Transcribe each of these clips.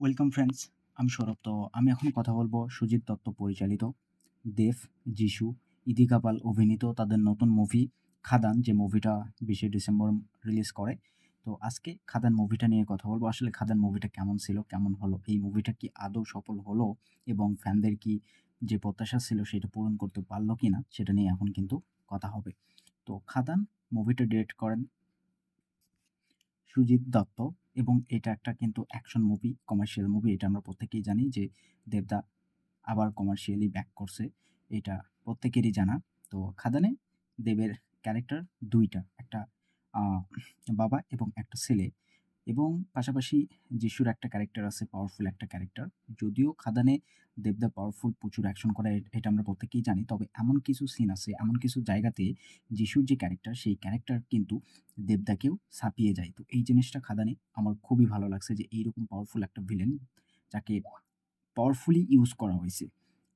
Welcome friends আমি সৌরভ তো আমি এখন কথা বলব সুজিত দত্ত পরিচালিত, দেব যিশু ইদিকা পাল অভিনীত তাদের নতুন মুভি খাদান, যে মুভিটা বিশে ডিসেম্বর রিলিজ করে। তো আজকে খাদান মুভিটা নিয়ে কথা বলব। আসলে খাদান মুভিটা কেমন ছিল, কেমন হলো, এই মুভিটা কি আদৌ সফল হলো এবং ফ্যানদের কি যে প্রত্যাশা ছিল সেটা পূরণ করতে পারল কি না সেটা নিয়ে এখন কিন্তু কথা হবে। তো খাদান মুভিটা ডিরেক্ট করেন সুজিত দত্ত। এবং এটা একটা কিন্তু অ্যাকশন মুভি কমার্শিয়াল মুভি এটা আমরা প্রত্যেকেই জানি যে দেবদা আবার কমার্শিয়ালি ব্যাক করছে। এটা প্রত্যেকেরই জানা। তো খাদানে দেবের ক্যারেক্টার দুইটা, একটা বাবা এবং একটা ছেলে। এবং পাশাপাশি যিশুর একটা ক্যারেক্টার আছে পাওয়ারফুল একটা ক্যারেক্টার যদিও খাদানে দেবদা পাওয়ারফুল প্রচুর অ্যাকশন করে এটা আমরা প্রত্যেকেই জানি, তবে এমন কিছু সিন আছে, এমন কিছু জায়গাতে যিশুর যে ক্যারেক্টার সেই ক্যারেক্টার কিন্তু দেবদাকেও ছাপিয়ে যায়। তো এই জিনিসটা খাদানে আমার খুবই ভালো লাগছে যে এইরকম পাওয়ারফুল একটা ভিলেন যাকে পাওয়ারফুলি ইউজ করা হয়েছে।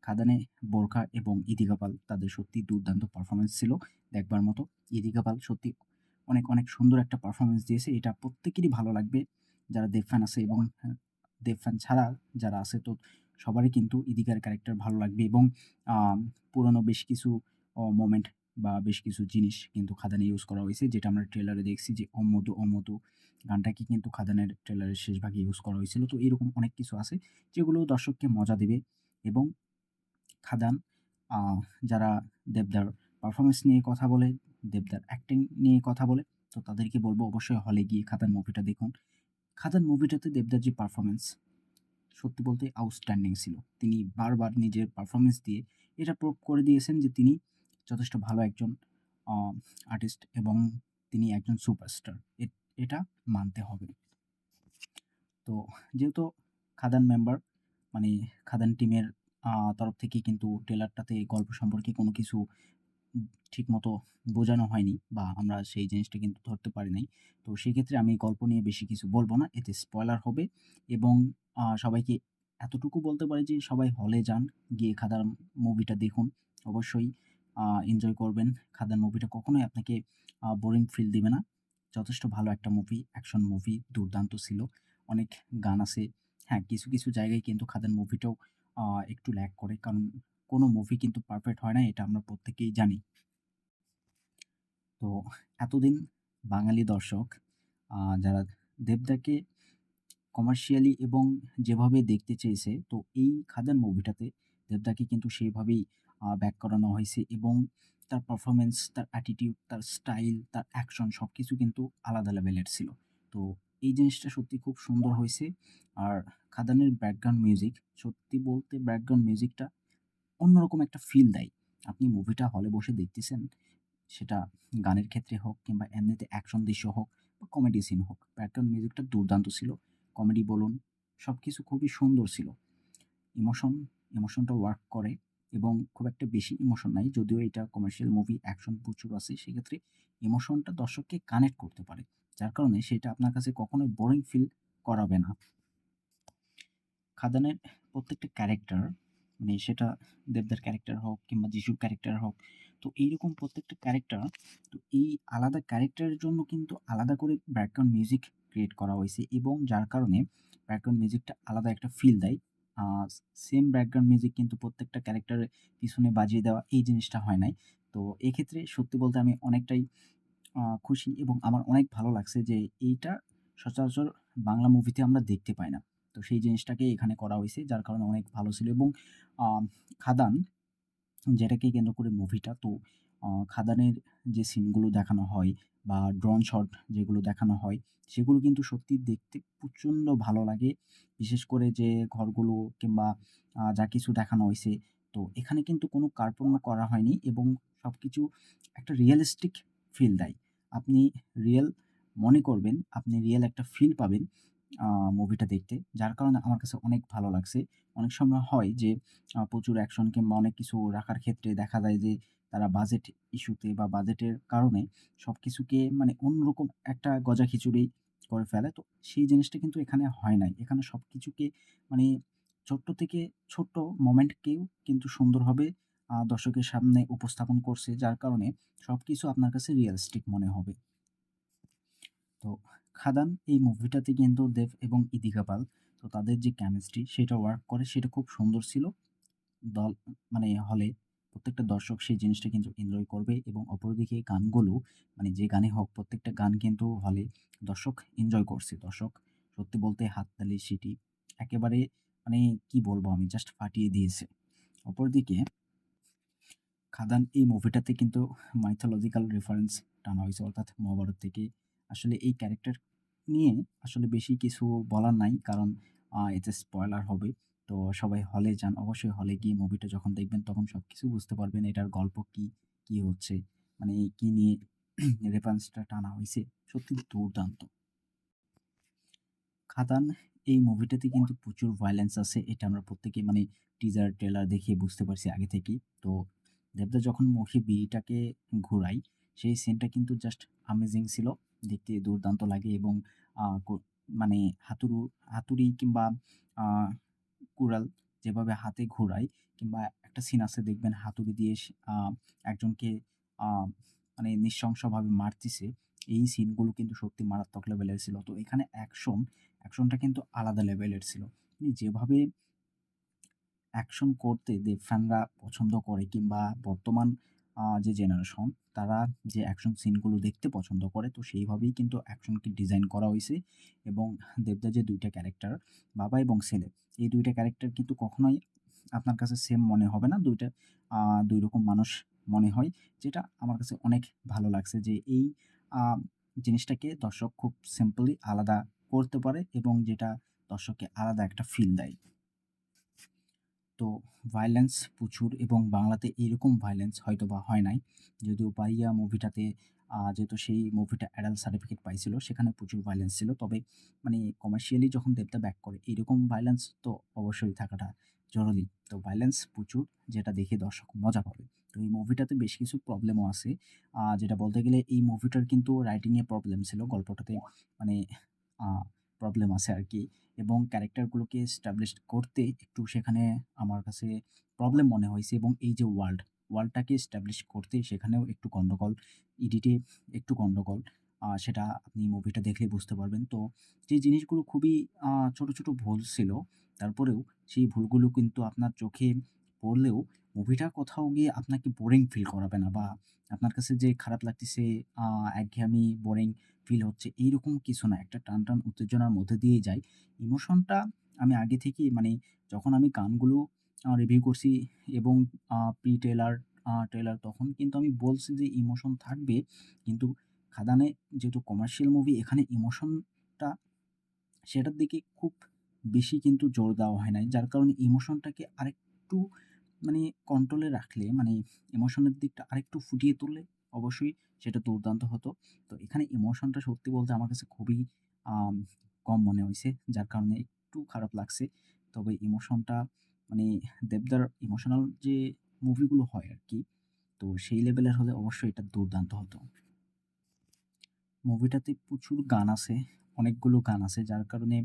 খাদানে, বোরখা এবং ইদিকা পাল তাদের সত্যি দুর্দান্ত পারফরমেন্স ছিল, দেখবার মতো ইদিকা পাল সত্যি অনেক অনেক সুন্দর একটা পারফরমেন্স দিয়েছে। এটা প্রত্যেকেরই ভালো লাগবে। যারা দেব ফ্যান আছে এবং হ্যাঁ, দেব ফ্যান ছাড়া যারা আছে তো সবারই কিন্তু ইদিকার ক্যারেক্টার ভালো লাগবে এবং পুরনো বেশ কিছু মোমেন্ট বা বেশ কিছু জিনিস কিন্তু খাদানে ইউজ করা হয়েছে। যেটা আমরা ট্রেলারে দেখছি যে অমধু অমধু গানটাকে কিন্তু খাদানের ট্রেলারের শেষ ভাগে ইউজ করা হয়েছিল। তো এরকম অনেক কিছু আছে যেগুলো দর্শককে মজা দেবে এবং খাদান যারা দেবদার পারফরমেন্স নিয়ে কথা বলে দেবদার অ্যাক্টিং নিয়ে কথা বলে, তো তাদেরকে বলব অবশ্যই হলে গিয়ে খাদান মুভিটা দেখুন। খাদান মুভিটাতে দেবদার যে পারফরমেন্স সত্যি বলতে আউটস্ট্যান্ডিং ছিল। তিনি বারবার নিজের পারফরমেন্স দিয়ে এটা প্রুভ করে দিয়েছেন যে তিনি যথেষ্ট ভালো একজন আর্টিস্ট এবং তিনি একজন সুপারস্টার এটা মানতে হবে। তো যেহেতু খাদান মেম্বার মানে খাদান টিমের তরফ থেকে কিন্তু ট্রেলারটাতে গল্প সম্পর্কে কোনো কিছু ঠিকমতো বোঝানো হয়নি বা আমরা সেই জিনিসটা কিন্তু ধরতে পারি নাই। তো সেক্ষেত্রে আমি গল্প নিয়ে বেশি কিছু বলব না, এতে স্পয়লার হবে এবং সবাইকে এতটুকু বলতে পারি যে সবাই হলে যান, গিয়ে খাদার মুভিটা দেখুন। অবশ্যই এনজয় করবেন। খাদার মুভিটা কখনোই আপনাকে বোরিং ফিল দিবে না। যথেষ্ট ভালো একটা মুভি অ্যাকশন মুভি দুর্দান্ত ছিল। অনেক গান আছে। হ্যাঁ কিছু কিছু জায়গায় কিন্তু খাদার মুভিটাও একটু ল্যাক করে। কারণ কোনো মুভি কিন্তু পারফেক্ট হয় না, এটা আমরা প্রত্যেকেই জানি। তো এতদিন বাঙালি দর্শক যারা দেবদাকে কমার্শিয়ালি এবং যেভাবে দেখতে চেয়েছে, তো এই খাদান মুভিটাতে দেবদাকে কিন্তু সেইভাবেই ব্যাক করানো হয়েছে এবং তার পারফরমেন্স তার অ্যাটিটিউড তার স্টাইল তার অ্যাকশন সব কিছু কিন্তু আলাদা লেভেলের ছিল। তো এই জিনিসটা সত্যি খুব সুন্দর হয়েছে। আর খাদানের ব্যাকগ্রাউন্ড মিউজিক সত্যি বলতে ব্যাকগ্রাউন্ড মিউজিকটা অন্যরকম একটা ফিল দেয়। আপনি মুভিটা হলে বসে দেখতেছেন, সেটা গানের ক্ষেত্রে হোক কিংবা এমনিতে অ্যাকশন দৃশ্য হোক বা কমেডি সিন হোক ব্যাকগ্রাউন্ড মিউজিকটা দুর্দান্ত ছিল। কমেডি বলুন সব কিছু খুবই সুন্দর ছিল। ইমোশন ইমোশনটা ওয়ার্ক করে এবং খুব একটা বেশি ইমোশন নাই, যদিও এটা কমার্শিয়াল মুভি অ্যাকশন প্রচুর আছে, সেক্ষেত্রে ইমোশনটা দর্শককে কানেক্ট করতে পারে, যার কারণে সেটা আপনার কাছে কখনোই বোরিং ফিল করাবে না। খাদানের প্রত্যেকটা ক্যারেক্টার মানে সেটা দেবদার ক্যারেক্টার হোক কিংবা যিশুর ক্যারেক্টার হোক, তো এইরকম প্রত্যেকটা ক্যারেক্টার তো এই আলাদা ক্যারেক্টারের জন্য কিন্তু আলাদা করে ব্যাকগ্রাউন্ড মিউজিক ক্রিয়েট করা হয়েছে এবং যার কারণে ব্যাকগ্রাউন্ড মিউজিকটা আলাদা একটা ফিল দেয়। সেম ব্যাকগ্রাউন্ড মিউজিক কিন্তু প্রত্যেকটা ক্যারেক্টারের পিছনে বাজিয়ে দেওয়া এই জিনিসটা হয় নাই। তো এক্ষেত্রে সত্যি বলতে আমি অনেকটাই খুশি এবং আমার অনেক ভালো লাগছে যে এইটা সচরাচর বাংলা মুভিতে আমরা দেখতে পাই না। তো সেই জিনিসটাকে এখানে করা হয়েছে, যার কারণে অনেক ভালো ছিল। এবং খাদান যেটাকে কেন্দ্র করে মুভিটা, তো খাদানের যে সিনগুলো দেখানো হয় বা ড্রোন শট যেগুলো দেখানো হয়, সেগুলো কিন্তু সত্যি দেখতে প্রচণ্ড ভালো লাগে। বিশেষ করে যে ঘরগুলো কিংবা যা কিছু দেখানো হয়েছে, তো এখানে কিন্তু কোনো কার্পণ্য করা হয়নি এবং সব কিছু একটা রিয়েলিস্টিক ফিল দেয়। আপনি রিয়েল মনে করবেন, আপনি রিয়েল একটা ফিল পাবেন মুভিটা দেখতে যার কারণে আমার কাছে অনেক ভালো লাগছে অনেক সময় হয় যে প্রচুর অ্যাকশন কিংবা অনেক কিছু রাখার ক্ষেত্রে দেখা যায় যে, তারা বাজেট ইস্যুতে বা বাজেটের কারণে সব কিছুকে মানে অন্যরকম একটা গজা খিচুড়ি করে ফেলে। তো সেই জিনিসটা কিন্তু এখানে হয় নাই। এখানে সব কিছুকে মানে ছোট্ট থেকে ছোট্ট মোমেন্টকেও কিন্তু সুন্দরভাবে দর্শকের সামনে উপস্থাপন করছে। যার কারণে সব কিছু আপনার কাছে রিয়ালিস্টিক মনে হবে। তো খাদান এই মুভিটাতে কিন্তু দেব এবং ইদিকা পাল তো তাদের যে কেমিস্ট্রি সেটা ওয়ার্ক করে সেটা খুব সুন্দর ছিল। দল মানে হলে প্রত্যেকটা দর্শক সেই জিনিসটা কিন্তু এনজয় করবে এবং অপরদিকে গানগুলো মানে যে গানে হোক প্রত্যেকটা গান কিন্তু হলে দর্শক এনজয় করছে। দর্শক সত্যি বলতে হাততালি, সিটি একেবারে মানে কি বলব আমি জাস্ট ফাটিয়ে দিয়েছে। অপরদিকে খাদান এই মুভিটাতে কিন্তু মাইথোলজিক্যাল রেফারেন্স টানা হয়েছে অর্থাৎ মহাভারত থেকে। আসলে এই ক্যারেক্টার নিয়ে আসলে বেশি কিছু বলার নাই। কারণ এতে স্পয়লার হবে। তো সবাই হলে যান। অবশ্যই হলে গিয়ে মুভিটা যখন দেখবেন তখন সব কিছু বুঝতে পারবেন এটার গল্প কি, কি হচ্ছে। মানে কি নিয়ে রেফারেন্সটা টানা হয়েছে সত্যি দুর্দান্ত। খাদান এই মুভিটাতে কিন্তু প্রচুর ভায়োলেন্স আছে। এটা আমরা প্রত্যেকেই মানে টিজার, ট্রেলার দেখে বুঝতে পারছি আগে থেকেই। তো দেবদা যখন মুখে বিড়িটাকে ঘুরায়, সেই সিনটা কিন্তু জাস্ট আমেজিং ছিল। দেখতে দুর্দান্ত লাগে এবং মানে হাতুড়ু হাতুড়ি কিংবা কুড়াল যেভাবে হাতে ঘোরায় কিংবা একটা সিন আছে দেখবেন হাতুড়ি দিয়ে একজনকে মানে নৃশংসভাবে মারতিছে। এই সিনগুলো কিন্তু সত্যি মারাত্মক লেভেলের ছিল। তো এখানে অ্যাকশন, অ্যাকশনটা কিন্তু আলাদা লেভেলের ছিল। যেভাবে অ্যাকশন করতে দেব ফ্যানরা পছন্দ করে কিংবা বর্তমান যে জেনারেশন তারা যে অ্যাকশন সিনগুলো দেখতে পছন্দ করে, তো সেইভাবেই কিন্তু অ্যাকশনকে ডিজাইন করা হয়েছে এবং দেবদার যে দুইটা ক্যারেক্টার বাবা এবং ছেলে, এই দুইটা ক্যারেক্টার কিন্তু কখনোই আপনার কাছে সেম মনে হবে না। দুইটা দুই রকম মানুষ মনে হয়। যেটা আমার কাছে অনেক ভালো লাগছে যে এই জিনিসটাকে দর্শক খুব সিম্পলি আলাদা করতে পারে এবং যেটা দর্শককে আলাদা একটা ফিল দেয়। তো ভায়োলেন্স প্রচুর এবং বাংলাতে এরকম ভায়োলেন্স হয়তো বা হয় নাই। যদিও 'পাইয়া' মুভিটাতে যেহেতু সেই মুভিটা অ্যাডাল্ট সার্টিফিকেট পাইছিল, সেখানে প্রচুর ভায়োলেন্স ছিল। তবে মানে কমার্শিয়ালি যখন দেবদা ব্যাক করে, এরকম ভায়োলেন্স তো অবশ্যই থাকাটা জরুরি। তো ভায়োলেন্স প্রচুর, যেটা দেখে দর্শক মজা পাবে। তো এই মুভিটাতে বেশ কিছু প্রবলেমও আছে। যেটা বলতে গেলে এই মুভিটার কিন্তু রাইটিং এ প্রবলেম ছিল। গল্পটাতে মানে প্রবলেম আছে আর কি এবং ক্যারেক্টারগুলোকে এস্টাবলিশ করতে একটু সেখানে আমার কাছে প্রবলেম মনে হয়েছে এবং এই যে ওয়ার্ল্ড, ওয়ার্ল্ডটাকে এস্টাবলিশ করতে সেখানেও একটু গন্ডগোল, এডিটে একটু গন্ডগোল। আ সেটা আপনি মুভিটা দেখলেই বুঝতে পারবেন। তো যে জিনিসগুলো খুবই ছোট, ছোট ভুল ছিল, তারপরেও সেই ভুলগুলো কিন্তু আপনার চোখে পড়লেও মুভিটা কোথাও গিয়ে আপনাকে বোরিং ফিল করাবে না বা আপনার কাছে যে খারাপ লাগতেছে, একঘেয়েমি, বোরিং ফিল হচ্ছে এইরকম কিছু না। একটা টানটান উত্তেজনার মধ্যে দিয়েই যায়। ইমোশনটা আমি আগে থেকেই মানে যখন আমি গানগুলো রিভিউ করছি এবং প্রি ট্রেলার, ট্রেলার তখন কিন্তু আমি বলছি যে ইমোশন থাকবে। কিন্তু খাদানে যেহেতু কমার্শিয়াল মুভি এখানে ইমোশনটা সেটার দিকে খুব বেশি কিন্তু জোর দেওয়া হয় নাই। যার কারণে ইমোশনটাকে আরেকটু মানে কন্ট্রোলে রাখলে মানে ইমোশনের দিকটা আরেকটু ফুটিয়ে তুললে অবশ্যই সেটা দুর্দান্ত হতো। তো এখানে ইমোশনটা সত্যি বলতে আমার কাছে খুবই কম মনে হয়েছে যার কারণে একটু খারাপ লাগছে। তবে ইমোশনটা মানে দেবদার ইমোশনাল যে মুভিগুলো হয় আর কি তো সেই লেভেলের হলে অবশ্যই এটা দুর্দান্ত হতো। মুভিটাতে প্রচুর গান আছে, অনেকগুলো গান আছে যার কারণে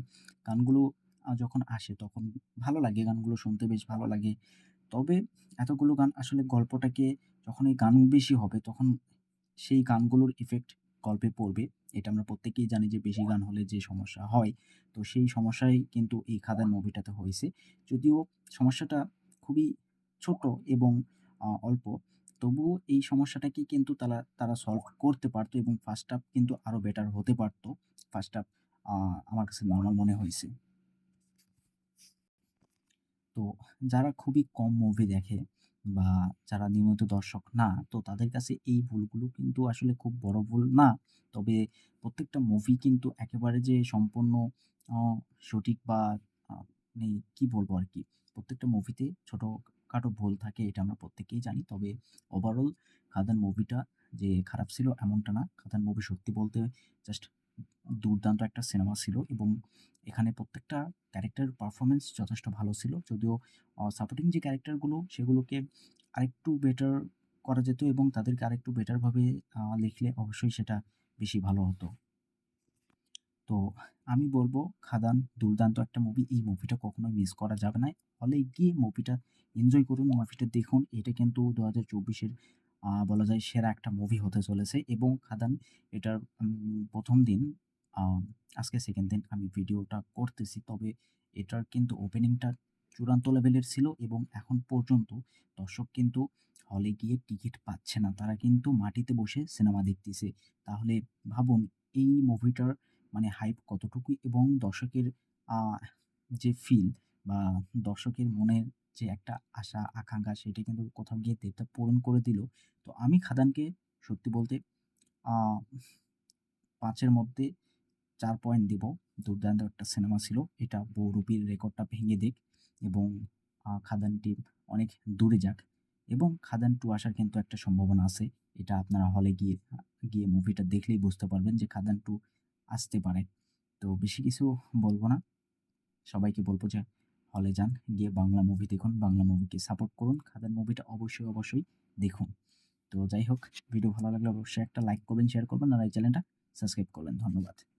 গানগুলো যখন আসে তখন ভালো লাগে, গানগুলো শুনতে বেশ ভালো লাগে। তবে এতগুলো গান আসলে গল্পটাকে যখন এই গান বেশি হবে, তখন সেই গানগুলোর ইফেক্ট গল্পে পড়বে। এটা আমরা প্রত্যেকেই জানি যে বেশি গান হলে যে সমস্যা হয়। তো সেই সমস্যাই কিন্তু এই খাদান মুভিটাতে হয়েছে যদিও সমস্যাটা খুবই ছোট এবং অল্প। তবুও এই সমস্যাটাকে কিন্তু তারা তারা সলভ করতে পারতো এবং ফার্স্ট হাফ কিন্তু আরও বেটার হতে পারতো ফার্স্ট হাফ আমার কাছে নরমাল মনে হইছে। তো যারা খুবই কম মুভি দেখে বা যারা নিয়মিত দর্শক না, তো তাদের কাছে এই ভুলগুলো কিন্তু আসলে খুব বড় ভুল না। তবে প্রত্যেকটা মুভি কিন্তু একেবারে যে সম্পূর্ণ সঠিক বা মানে কি বলব আর কি প্রত্যেকটা মুভিতে ছোটখাটো ভুল থাকে এটা আমরা প্রত্যেকেই জানি। তবে ওভারঅল খাদান মুভিটা যে খারাপ ছিল এমনটা না। খাদান মুভি সত্যি বলতে জাস্ট দুর্দান্ত একটা সিনেমা ছিল এবং এখানে প্রত্যেকটা ক্যারেক্টারের পারফরমেন্স যথেষ্ট ভালো ছিল। যদিও সাপোর্টিং যে ক্যারেক্টারগুলো সেগুলোকে আরেকটু বেটার করা যেত এবং তাদেরকে আরেকটু বেটারভাবে লিখলে অবশ্যই সেটা বেশি ভালো হতো। তো আমি বলব 'খাদান' দুর্দান্ত একটা মুভি। এই মুভিটা কখনোই মিস করা যাবে না। হলে গিয়ে মুভিটা এনজয় করুন, মুভিটা দেখুন। এটা কিন্তু ২০২৪ এর আ বলা যায় সেরা একটা মুভি হতে চলেছে এবং 'খাদান' এটার প্রথম দিন আজকে 2nd দিন আমি ভিডিওটা করতেছি। তবে এটার কিন্তু ওপেনিংটা চূড়ান্ত লেভেলের ছিল এবং এখন পর্যন্ত দর্শক কিন্তু হলে গিয়ে টিকিট পাচ্ছে না। তারা কিন্তু মাটিতে বসে সিনেমা দেখতেছে। তাহলে ভাবুন, এই মুভিটার মানে হাইপ কতটুকু এবং দর্শকের যে ফিল বা দর্শকের মনের যে একটা আশা আকাঙ্খা সেটা কিন্তু কোথাও গিয়ে দেবদা পূরণ করে দিল। তো আমি খাদানকে সত্যি বলতে, আ ৫ এর মধ্যে ৪ পয়েন্ট দিব। দুর্দান্ত একটা সিনেমা ছিল। এটা বহুরূপীর রেকর্ডটা ভেঙে দিক এবং খাদান টিম অনেক দূরে যাক এবং খাদান টু আসার কিন্তু একটা সম্ভাবনা আছে। এটা আপনারা হলে গিয়ে গিয়ে মুভিটা দেখলেই বুঝতে পারবেন যে খাদান টু আসতে পারে। তো বেশি কিছু বলব না। সবাইকে বলব যে হলে যান, গিয়ে বাংলা মুভি দেখুন, বাংলা মুভিকে সাপোর্ট করুন। খাদান মুভিটা অবশ্যই, অবশ্যই দেখুন। তো যাই হোক ভিডিও ভালো লাগলে অবশ্যই একটা লাইক করবেন, শেয়ার করবেন আর এই চ্যানেলটা সাবস্ক্রাইব করবেন। ধন্যবাদ।